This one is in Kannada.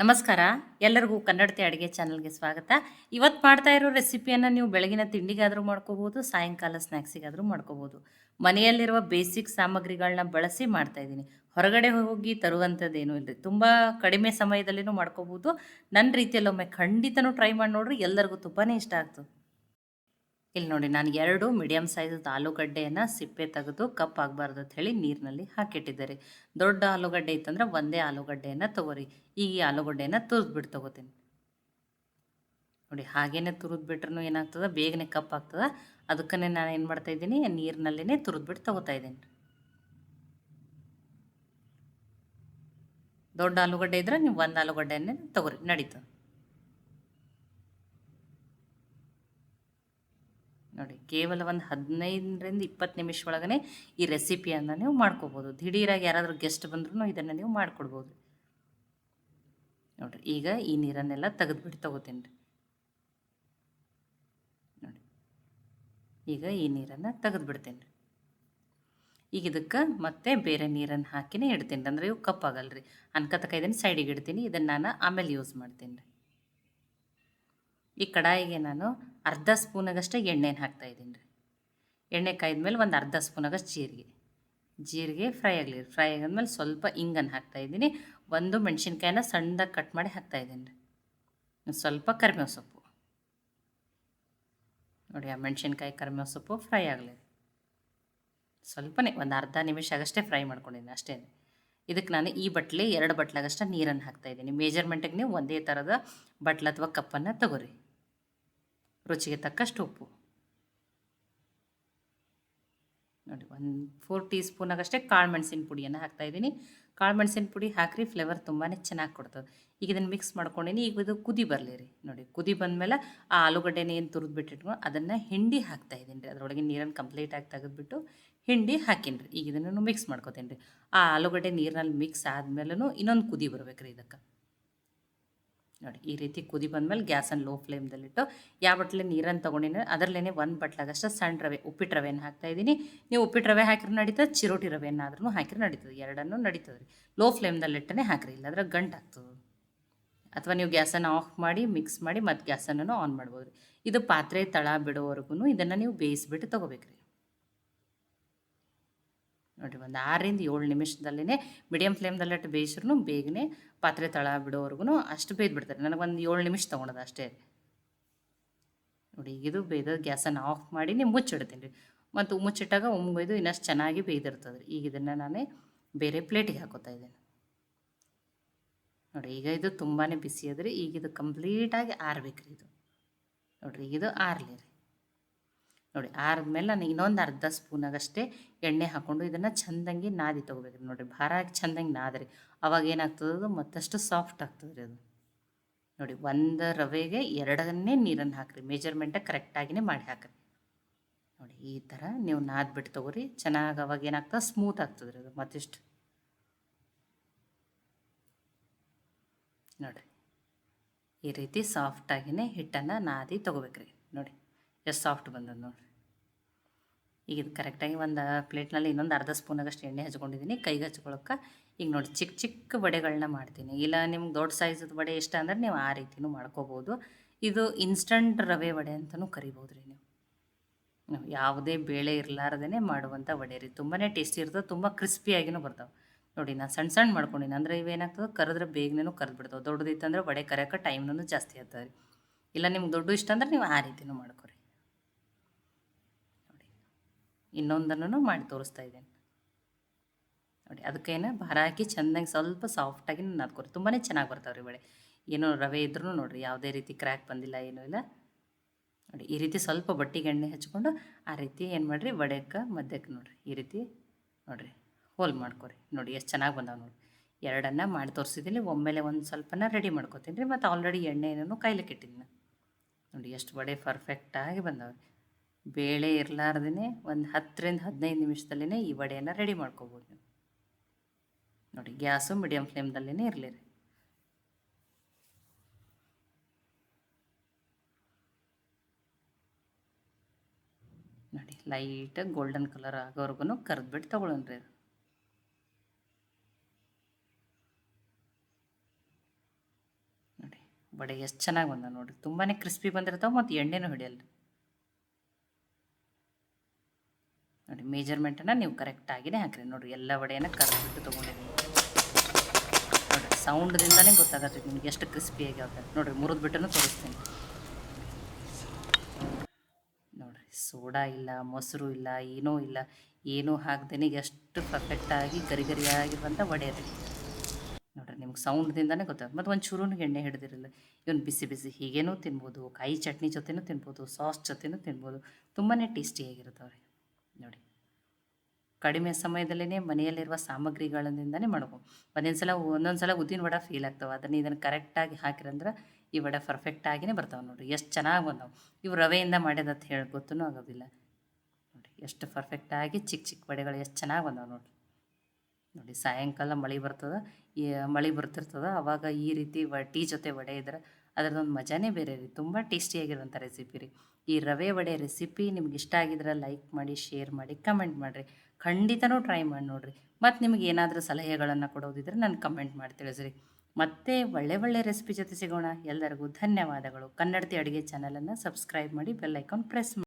ನಮಸ್ಕಾರ. ಎಲ್ಲರಿಗೂ ಕನ್ನಡತಿ ಅಡುಗೆ ಚಾನಲ್ಗೆ ಸ್ವಾಗತ. ಇವತ್ತು ಮಾಡ್ತಾ ಇರೋ ರೆಸಿಪಿಯನ್ನು ನೀವು ಬೆಳಗಿನ ತಿಂಡಿಗಾದರೂ ಮಾಡ್ಕೋಬೋದು, ಸಾಯಂಕಾಲ ಸ್ನ್ಯಾಕ್ಸಿಗಾದರೂ ಮಾಡ್ಕೋಬೋದು. ಮನೆಯಲ್ಲಿರುವ ಬೇಸಿಕ್ ಸಾಮಗ್ರಿಗಳನ್ನ ಬಳಸಿ ಮಾಡ್ತಾ ಇದ್ದೀನಿ. ಹೊರಗಡೆ ಹೋಗಿ ತರುವಂಥದ್ದೇನು ಇಲ್ಲ ತುಂಬ ಕಡಿಮೆ ಸಮಯದಲ್ಲಿನೂ ಮಾಡ್ಕೋಬೋದು. ನನ್ನ ರೀತಿಯಲ್ಲಿ ಒಮ್ಮೆ ಖಂಡಿತನೂ ಟ್ರೈ ಮಾಡಿ ನೋಡ್ರಿ ಎಲ್ಲರಿಗೂ ತುಂಬಾ ಇಷ್ಟ ಆಗ್ತದೆ ಇಲ್ಲಿ ನೋಡಿ, ನಾನು ಎರಡು ಮೀಡಿಯಮ್ ಸೈಜ್ ಆಲೂಗಡ್ಡೆಯನ್ನು ಸಿಪ್ಪೆ ತೆಗೆದು ಕಪ್ ಆಗಬಾರ್ದು ಅಂತ ಹೇಳಿ ನೀರಿನಲ್ಲಿ ಹಾಕಿಟ್ಟಿದ್ದಾರೆ ದೊಡ್ಡ ಆಲೂಗಡ್ಡೆ ಇತ್ತಂದ್ರೆ ಒಂದೇ ಆಲೂಗಡ್ಡೆಯನ್ನು ತಗೋರಿ. ಈಗ ಈ ಆಲೂಗಡ್ಡೆಯನ್ನು ತುರಿದ್ಬಿಟ್ಟು ತೊಗೋತೀನಿ. ನೋಡಿ, ಹಾಗೇನೆ ತುರಿದ್ಬಿಟ್ರೂ ಏನಾಗ್ತದೆ? ಬೇಗನೆ ಕಪ್ ಆಗ್ತದೆ. ಅದಕ್ಕೇ ನಾನು ಏನು ಮಾಡ್ತಾ ಇದ್ದೀನಿ? ನೀರಿನಲ್ಲೇ ತುರಿದ್ಬಿಟ್ಟು ತಗೋತಾ ಇದ್ದೀನಿ. ದೊಡ್ಡ ಆಲೂಗಡ್ಡೆ ಇದ್ರೆ ನೀವು ಒಂದು ಆಲೂಗಡ್ಡೆಯನ್ನೇ ತಗೋರಿ. ನಡೀತದೆ ನೋಡಿ. ಕೇವಲ ಒಂದು ಹದಿನೈದರಿಂದ ಇಪ್ಪತ್ತು ನಿಮಿಷ ಒಳಗನೆ ಈ ರೆಸಿಪಿಯನ್ನು ನೀವು ಮಾಡ್ಕೋಬೋದು. ದಿಢೀರಾಗಿ ಯಾರಾದರೂ ಗೆಸ್ಟ್ ಬಂದ್ರೂ ಇದನ್ನು ನೀವು ಮಾಡಿಕೊಡ್ಬೋದು. ನೋಡಿರಿ, ಈಗ ಈ ನೀರನ್ನೆಲ್ಲ ತೆಗೆದುಬಿಟ್ಟು ತಗೋತೀನಿ ರೀ. ನೋಡಿ, ಈಗ ಈ ನೀರನ್ನು ತೆಗೆದುಬಿಡ್ತೀನಿ ರೀ. ಈಗ ಇದಕ್ಕೆ ಮತ್ತೆ ಬೇರೆ ನೀರನ್ನು ಹಾಕಿನೇ ಇಡ್ತೀನಿ ರೀ. ಅಂದರೆ ಇವು ಕಪ್ಪಾಗಲ್ಲ ರೀ. ಅನ್ಕತಕ್ಕ ಇದನ್ನು ಸೈಡಿಗೆ ಇಡ್ತೀನಿ. ಇದನ್ನು ನಾನು ಆಮೇಲೆ ಯೂಸ್ ಮಾಡ್ತೀನಿ ರೀ. ಈ ಕಡಾಯಿಗೆ ನಾನು ಅರ್ಧ ಸ್ಪೂನಾಗಷ್ಟೇ ಎಣ್ಣೆನ ಹಾಕ್ತಾಯಿದ್ದೀನಿ ರೀ. ಎಣ್ಣೆ ಕಾಯ್ದ್ಮೇಲೆ ಒಂದು ಅರ್ಧ ಸ್ಪೂನಾಗಷ್ಟು ಜೀರಿಗೆ. ಜೀರಿಗೆ ಫ್ರೈ ಆಗಲಿ ಫ್ರೈ ಆಗಾದ್ಮೇಲೆ ಸ್ವಲ್ಪ ಇಂಗನ್ನು ಹಾಕ್ತಾಯಿದ್ದೀನಿ ಒಂದು ಮೆಣಸಿನ್ಕಾಯಿನ ಸಣ್ಣದಾಗಿ ಕಟ್ ಮಾಡಿ ಹಾಕ್ತಾಯಿದ್ದೀನಿ ರೀ. ಸ್ವಲ್ಪ ಕರಿಬೇವು ಸೊಪ್ಪು. ನೋಡಿ, ಆ ಮೆಣಸಿನ್ಕಾಯಿ ಕರಿಬೇವು ಸೊಪ್ಪು ಫ್ರೈ ಆಗಲಿ ಸ್ವಲ್ಪನೇ ಒಂದು ಅರ್ಧ ನಿಮಿಷ ಆಗಷ್ಟೇ ಫ್ರೈ ಮಾಡ್ಕೊಂಡಿದ್ದೀನಿ ಅಷ್ಟೇ ಇದಕ್ಕೆ ನಾನು ಈ ಬಟ್ಲೆ ಎರಡು ಬಟ್ಲಾಗಷ್ಟೇ ನೀರನ್ನು ಹಾಕ್ತಾಯಿದ್ದೀನಿ ಮೇಜರ್ಮೆಂಟಿಗೆ ನೀವು ಒಂದೇ ಥರದ ಬಟ್ಲ ಅಥವಾ ಕಪ್ಪನ್ನು ತಗೋರಿ. ರುಚಿಗೆ ತಕ್ಕಷ್ಟು ಉಪ್ಪು. ನೋಡಿ, ಒಂದು ಫೋರ್ ಟೀ ಸ್ಪೂನಾಗಷ್ಟೇ ಕಾಳು ಮೆಣಸಿನ ಪುಡಿಯನ್ನು ಹಾಕ್ತಾಯಿದ್ದೀನಿ ಕಾಳು ಮೆಣಸಿನ ಪುಡಿ ಹಾಕಿರಿ ಫ್ಲೇವರ್ ತುಂಬಾ ಚೆನ್ನಾಗಿ ಕೊಡ್ತದೆ. ಈಗ ಇದನ್ನು ಮಿಕ್ಸ್ ಮಾಡ್ಕೊಂಡಿನಿ, ಈಗ ಇದು ಕುದಿ ಬರಲಿ ರೀ. ನೋಡಿ, ಕುದಿ ಬಂದಮೇಲೆ ಆ ಆಲೂಗಡ್ಡೆನ ಏನು ತುರಿದ್ಬಿಟ್ಟಿಟ್ಕೊಂಡು ಅದನ್ನು ಹಿಂಡಿ ಹಾಕ್ತಾಯಿದ್ದೀನಿ ರೀ. ಅದರೊಳಗೆ ನೀರನ್ನು ಕಂಪ್ಲೀಟಾಗಿ ತೆಗೆದುಬಿಟ್ಟು ಹಿಂಡಿ ಹಾಕಿನಿ ರೀ. ಈಗ ಇದನ್ನು ಮಿಕ್ಸ್ ಮಾಡ್ಕೋತೀನಿ ರೀ. ಆ ಆಲೂಗಡ್ಡೆ ನೀರಿನಲ್ಲಿ ಮಿಕ್ಸ್ ಆದಮೇಲೂ ಇನ್ನೊಂದು ಕುದಿ ಬರ್ಬೇಕು ರೀ ಇದಕ್ಕೆ. ನೋಡಿ, ಈ ರೀತಿ ಕುದಿ ಬಂದಮೇಲೆ ಗ್ಯಾಸನ್ನು ಲೋ ಫ್ಲೇಮ್ದಲ್ಲಿಟ್ಟು ಯಾವ ಬಟ್ಲೆ ನೀರನ್ನು ತೊಗೊಂಡಿನ ಅದರಲ್ಲೇ ಒಂದು ಬಟ್ಲಾಗಷ್ಟು ಸಣ್ಣ ರವೆ ಉಪ್ಪಿಟ್ಟು ರವೆಯನ್ನು ಹಾಕ್ತಾಯಿದ್ದೀನಿ ನೀವು ಉಪ್ಪಿಟ್ಟು ರವೆ ಹಾಕಿದ್ರೆ ನಡೀತದೆ, ಚಿರೋಟಿ ರವೆಯನ್ನಾದ್ರೂ ಹಾಕಿದ್ರೆ ನಡೀತದೆ, ಎರಡನ್ನೂ ನಡೀತದೆ ರೀ. ಲೋ ಫ್ಲೇಮ್ದಲ್ಲಿಟ್ಟನೆ ಹಾಕಿರಿ, ಇಲ್ಲಾಂದ್ರೆ ಗಂಟು ಆಗ್ತದೆ. ಅಥವಾ ನೀವು ಗ್ಯಾಸನ್ನು ಆಫ್ ಮಾಡಿ ಮಿಕ್ಸ್ ಮಾಡಿ, ಮತ್ತು ಗ್ಯಾಸನ್ನು ಆನ್ ಮಾಡ್ಬೋದು ರೀ. ಇದು ಪಾತ್ರೆ, ತಳ ಬಿಡೋವರೆಗೂ ಇದನ್ನು ನೀವು ಬೇಯಿಸ್ಬಿಟ್ಟು ತೊಗೋಬೇಕು ರೀ ನೋಡಿರಿ, ಒಂದು ಆರರಿಂದ ಏಳು ನಿಮಿಷದಲ್ಲೇ ಮೀಡಿಯಮ್ ಫ್ಲೇಮ್ದಲ್ಲಿಟ್ಟು ಬೇಯಿಸ್ರು ಬೇಗನೆ ಪಾತ್ರೆ ತಳ ಬಿಡೋವರೆಗೂ ಅಷ್ಟು ಬೇಯ್ದು ಬಿಡ್ತಾರೆ. ನನಗೆ ಒಂದು ಏಳು ನಿಮಿಷ ತೊಗೊಳೋದು ಅಷ್ಟೇ. ನೋಡಿ ಇದು ಬೇಯ್ದು ಗ್ಯಾಸನ್ನು ಆಫ್ ಮಾಡಿ ನೀವು ಮುಚ್ಚಿಡ್ತೀನಿ. ರೀ ಮತ್ತು ಮುಚ್ಚಿಟ್ಟಾಗ ಒಮ್ಮೊಯ್ದು ಇನ್ನಷ್ಟು ಚೆನ್ನಾಗಿ ಬೇಯ್ದಿರ್ತದೆ ರೀ ಈಗ ಇದನ್ನು ನಾನೇ ಬೇರೆ ಪ್ಲೇಟಿಗೆ ಹಾಕೋತಾ ಇದ್ದೇನೆ. ನೋಡಿ, ಈಗ ಇದು ತುಂಬಾ ಬಿಸಿ ಅದ್ರಿ ಈಗ ಇದು ಕಂಪ್ಲೀಟಾಗಿ ಆರ್ಬೇಕು ರೀ ಇದು. ನೋಡಿರಿ ಇದು ಆರಲಿ ರೀ ನೋಡಿ ಆರಿದ್ಮೇಲೆ ನಾನು ಇನ್ನೊಂದು ಅರ್ಧ ಸ್ಪೂನಾಗಷ್ಟೇ ಎಣ್ಣೆ ಹಾಕ್ಕೊಂಡು ಇದನ್ನು ಚಂದಂಗೆ ನಾದಿ ತೊಗೋಬೇಕು. ನೋಡಿರಿ ಭಾರ ಹಾಕಿ ಚೆಂದಂಗೆ ನಾದ್ರಿ. ಅವಾಗ ಏನಾಗ್ತದೆ ಮತ್ತಷ್ಟು ಸಾಫ್ಟ್ ಆಗ್ತದೆ ರೀ ಅದು. ನೋಡಿ ಒಂದು ರವೆಗೆ ಎರಡನ್ನೇ ನೀರನ್ನು ಹಾಕಿರಿ. ಮೆಜರ್ಮೆಂಟ ಕರೆಕ್ಟಾಗಿಯೇ ಮಾಡಿ ಹಾಕಿರಿ. ನೋಡಿ ಈ ಥರ ನೀವು ನಾದ್ಬಿಟ್ಟು ತೊಗೋರಿ. ಚೆನ್ನಾಗಿ ಅವಾಗ ಏನಾಗ್ತದೆ? ಸ್ಮೂತ್ ಆಗ್ತದೆ ರೀ ಅದು ಮತ್ತಿಷ್ಟು? ನೋಡಿರಿ ಈ ರೀತಿ ಸಾಫ್ಟಾಗಿನೇ ಹಿಟ್ಟನ್ನು ನಾದಿ ತೊಗೋಬೇಕ್ರಿ. ನೋಡಿ ಎಷ್ಟು ಸಾಫ್ಟ್ ಬಂದದ್ದು ನೋಡಿರಿ. ಈಗ ಇದು ಕರೆಕ್ಟಾಗಿ ಒಂದು ಪ್ಲೇಟ್ನಲ್ಲಿ ಇನ್ನೊಂದು ಅರ್ಧ ಸ್ಪೂನಾಗಷ್ಟು ಎಣ್ಣೆ ಹಚ್ಕೊಂಡಿದ್ದೀನಿ. ಕೈಗೆ ಹಚ್ಕೊಳಕ್ಕೆ ಈಗ ನೋಡಿ ಚಿಕ್ಕ ಚಿಕ್ಕ ವಡೆಗಳನ್ನ ಮಾಡ್ತೀನಿ. ಇಲ್ಲ ನಿಮ್ಗೆ ದೊಡ್ಡ ಸೈಜದ ವಡೆ ಇಷ್ಟ ಅಂದ್ರೆ ನೀವು ಆ ರೀತಿಯೂ ಮಾಡ್ಕೋಬೋದು. ಇದು ಇನ್ಸ್ಟಂಟ್ ರವೆ ವಡೆ ಅಂತಲೂ ಕರಿಬೋದು ರೀ ನೀವು. ನಾವು ಯಾವುದೇ ಬೇಳೆ ಇರಲಾರ್ದೇ ಮಾಡುವಂಥ ವಡೆ ರೀ. ತುಂಬಾ ಟೇಸ್ಟಿ ಇರ್ತದೆ, ತುಂಬ ಕ್ರಿಸ್ಪಿಯಾಗಿನೂ ಬರ್ತಾವೆ. ನೋಡಿ ನಾನು ಸಣ್ಣ ಸಣ್ಣ ಮಾಡ್ಕೊಂಡಿನಿ. ಅಂದರೆ ಇವೇನಾಗ್ತದೆ, ಕರೆದ್ರೆ ಬೇಗನೇ ಕರೆದು ಬಿಡ್ತಾವೆ ದೊಡ್ಡದಿತ್ತಂದ್ರೆ ವಡೆ ಕರೆಯೋಕೆ ಟೈಮ್ನೂ ಜಾಸ್ತಿ ಆಗ್ತದೆ ರೀ. ಇಲ್ಲ ನಿಮ್ಗೆ ದೊಡ್ಡ ಇಷ್ಟ ಅಂದ್ರೆ ನೀವು ಆ ರೀತಿಯೂ ಮಾಡ್ಕೊರಿ ನೋಡಿ ಇನ್ನೊಂದನ್ನು ಮಾಡಿ ತೋರಿಸ್ತಾ ಇದ್ದೇನೆ. ನೋಡಿ, ಅದಕ್ಕೇನು ಭಾರ ಹಾಕಿ ಚೆಂದಾಗಿ ಸ್ವಲ್ಪ ಸಾಫ್ಟಾಗಿ ನಾದ್ಕೊರಿ ತುಂಬಾ ಚೆನ್ನಾಗಿ ಬರ್ತಾವ್ರಿ ವಡೆ ಏನೋ ರವೆ ಇದ್ರೂ ನೋಡಿರಿ, ಯಾವುದೇ ರೀತಿ ಕ್ರ್ಯಾಕ್ ಬಂದಿಲ್ಲ, ಏನೂ ಇಲ್ಲ. ನೋಡಿ, ಈ ರೀತಿ ಸ್ವಲ್ಪ ಬಟ್ಟಿಗೆ ಎಣ್ಣೆ ಹಚ್ಕೊಂಡು ಆ ರೀತಿ ಏನು ಮಾಡಿರಿ ವಡೆಕ್ಕೆ ಮಧ್ಯಕ್ಕೆ ನೋಡಿರಿ, ಈ ರೀತಿ ನೋಡಿರಿ, ಹೋಲ್ ಮಾಡ್ಕೊರಿ. ನೋಡಿ, ಎಷ್ಟು ಚೆನ್ನಾಗಿ ಬಂದಾವೆ ನೋಡಿ ಎರಡನ್ನ ಮಾಡಿ ತೋರಿಸಿದ್ದೀನಿ, ಒಮ್ಮೆಲೆ ಒಂದು ಸ್ವಲ್ಪನ ರೆಡಿ ಮಾಡ್ಕೊತೀನಿ ರೀ. ಮತ್ತು ಆಲ್ರೆಡಿ ಎಣ್ಣೆ ಏನೇನು ಕಾಯ್ಲಿಕ್ಕೆ ಇಟ್ಟಿದ್ದೀನಿ. ನೋಡಿ, ಎಷ್ಟು ವಡೆ ಪರ್ಫೆಕ್ಟಾಗಿ ಬಂದವೆ ಬೇಳೆ ಇರಲಾರ್ದೇ ಒಂದು ಹತ್ತರಿಂದ ಹದಿನೈದು ನಿಮಿಷದಲ್ಲೇ ಈ ವಡೆಯನ್ನು ರೆಡಿ ಮಾಡ್ಕೋಬೋದು. ನೀವು ನೋಡಿ, ಗ್ಯಾಸು ಮೀಡಿಯಮ್ ಫ್ಲೇಮ್ದಲ್ಲೇ ಇರಲಿ ರೀ. ನೋಡಿ ಲೈಟಾಗಿ ಗೋಲ್ಡನ್ ಕಲರ್ ಆಗೋವರೆಗೂ ಕರೆದ್ಬಿಟ್ಟು ತೊಗೊಳ್ಳೋಣ ರೀ. ನೋಡಿ, ವಡೆ ಎಷ್ಟು ಚೆನ್ನಾಗಿ ಬಂದ ನೋಡಿರಿ. ತುಂಬಾ ಕ್ರಿಸ್ಪಿ ಬಂದಿರ್ತಾವೆ ಮತ್ತು ಎಣ್ಣೆನೂ ಹಿಡಿಯಲ್ಲ ಮೇಜರ್ಮೆಂಟನ್ನು ನೀವು ಕರೆಕ್ಟಾಗಿಯೇ ಹಾಕಿರಿ. ನೋಡಿರಿ, ಎಲ್ಲ ವಡೆಯನ್ನು ಕರೆದ್ಬಿಟ್ಟು ತೊಗೊಂಡಿದ್ದೀನಿ. ನೋಡಿರಿ ಸೌಂಡ್ದಿಂದನೇ ಗೊತ್ತಾಗತ್ತೆ ನಿಮ್ಗೆ ಎಷ್ಟು ಕ್ರಿಸ್ಪಿ ಆಗುತ್ತೆ ನೋಡಿರಿ, ಮುರಿದು ಬಿಟ್ಟನು ತೋರಿಸ್ತೀನಿ. ನೋಡಿರಿ, ಸೋಡಾ ಇಲ್ಲ, ಮೊಸರು ಇಲ್ಲ, ಏನೂ ಇಲ್ಲ. ಏನೂ ಹಾಕ್ದೇನೆ ಎಷ್ಟು ಪರ್ಫೆಕ್ಟಾಗಿ ಗರಿ ಗರಿಯಾಗಿರುವಂಥ ವಡೆ ರೀ. ನೋಡಿರಿ, ನಿಮ್ಗೆ ಸೌಂಡ್ದಿಂದನೇ ಗೊತ್ತಾಗುತ್ತೆ. ಮತ್ತು ಒಂದು ಚೂರುನು ಎಣ್ಣೆ ಹಿಡಿದಿರಲ್ಲ. ಇವನು ಬಿಸಿ ಬಿಸಿ ಹೀಗೇನೂ ತಿನ್ಬೋದು, ಕಾಯಿ ಚಟ್ನಿ ಜೊತೆನೂ ತಿನ್ಬೋದು, ಸಾಸ್ ಜೊತೆನೂ ತಿನ್ಬೋದು. ತುಂಬಾ ಟೇಸ್ಟಿಯಾಗಿರ್ತಾವೆ ರೀ ನೋಡಿ ಕಡಿಮೆ ಸಮಯದಲ್ಲೇ ಮನೆಯಲ್ಲಿರುವ ಸಾಮಗ್ರಿಗಳಿಂದನೇ ಮಾಡ್ಬೋದು. ಒಂದೊಂದು ಸಲ ಒಂದೊಂದು ಸಲ ಉದ್ದಿನ ವಡೆ ಫೀಲ್ ಆಗ್ತವೆ. ಅದನ್ನು ಇದನ್ನು ಕರೆಕ್ಟಾಗಿ ಹಾಕಿರಂದ್ರೆ ಈ ವಡೆ ಆಗಿನೇ ಬರ್ತಾವೆ ನೋಡಿರಿ. ಎಷ್ಟು ಚೆನ್ನಾಗಿ ಬಂದವು. ಇವು ರವೆಯಿಂದ ಮಾಡ್ಯದಂತ ಹೇಳಿ ಗೊತ್ತೂ ಆಗೋದಿಲ್ಲ. ನೋಡಿ ಎಷ್ಟು ಪರ್ಫೆಕ್ಟಾಗಿ ಚಿಕ್ಕ ಚಿಕ್ಕ ವಡೆಗಳು ಎಷ್ಟು ಚೆನ್ನಾಗಿ ಬಂದವು ನೋಡಿರಿ. ನೋಡಿ, ಸಾಯಂಕಾಲ ಮಳೆ ಬರ್ತದೆ. ಈ ಮಳೆ ಬರ್ತಿರ್ತದೆ. ಅವಾಗ ಈ ರೀತಿ ವ, ಟೀ ಜೊತೆ ವಡೆ ಇದ್ರೆ ಅದರದೊಂದು ಮಜಾನೇ ಬೇರೆ ರೀ. ತುಂಬ ಟೇಸ್ಟಿಯಾಗಿರುವಂಥ ರೆಸಿಪಿ ರೀ. ಈ ರವೆ ವಡೆ ರೆಸಿಪಿ ನಿಮ್ಗೆ ಇಷ್ಟ ಆಗಿದ್ರೆ ಲೈಕ್ ಮಾಡಿ ಶೇರ್ ಮಾಡಿ ಕಮೆಂಟ್ ಮಾಡಿರಿ. ಖಂಡಿತನೂ ಟ್ರೈ ಮಾಡಿ ನೋಡಿರಿ. ಮತ್ತು ನಿಮಗೆ ಏನಾದರೂ ಸಲಹೆಗಳನ್ನು ಕೊಡೋದಿದ್ರೆ ನಾನು ಕಮೆಂಟ್ ಮಾಡಿ ತಿಳಿಸ್ರಿ. ಮತ್ತೆ ಒಳ್ಳೆ ಒಳ್ಳೆ ರೆಸಿಪಿ ಜೊತೆ ಸಿಗೋಣ. ಎಲ್ಲರಿಗೂ ಧನ್ಯವಾದಗಳು. ಕನ್ನಡತಿ ಅಡುಗೆ ಚಾನಲನ್ನು ಸಬ್ಸ್ಕ್ರೈಬ್ ಮಾಡಿ ಬೆಲ್ ಐಕಾನ್ ಪ್ರೆಸ್ ಮಾಡಿ